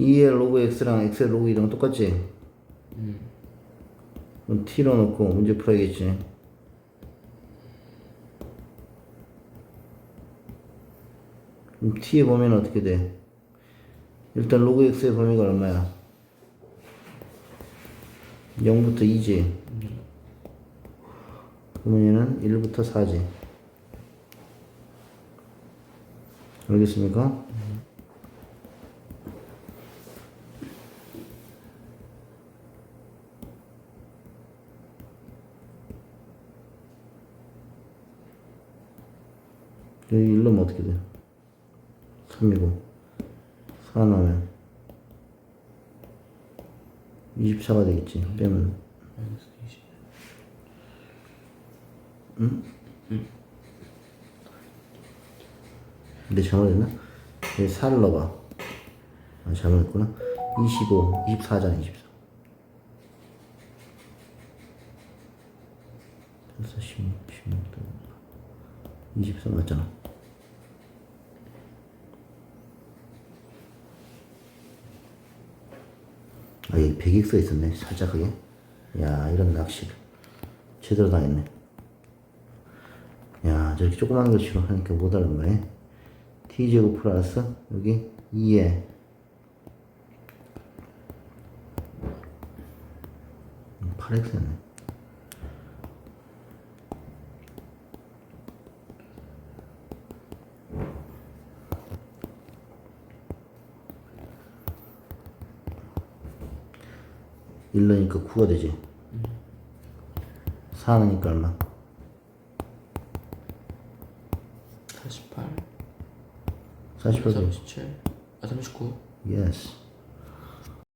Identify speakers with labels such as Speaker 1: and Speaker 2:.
Speaker 1: 2의 로그 x랑 x의 로그 2랑 똑같지?
Speaker 2: 음.
Speaker 1: 그럼 t로 놓고 문제 풀어야겠지. 그럼 t에 보면 어떻게 돼? 일단 로그 x의 범위가 얼마야? 0부터 2지. 그러면 얘는 1부터 4지. 알겠습니까? 여기 1 넣으면 어떻게 돼? 3이고 4 넣으면 24가 되겠지 빼면
Speaker 2: 20.
Speaker 1: 근데 잘못했나? 여기 4를 넣어봐 아 잘못했구나 25 24잖아 24 그래서 16 16 24 맞잖아 아 여기 100이 써 있었네 살짝 그게. 야 이런 낚시. 제대로 당했네. 야 저렇게 조그만 글씨로 하니까 못 알아보네. t제곱 플러스 여기 2에. 8x였네 일 넣으니까 9가 되지 4 넣으니까 얼마?
Speaker 2: 48.
Speaker 1: 48 되지
Speaker 2: 37. 아 39.
Speaker 1: 예스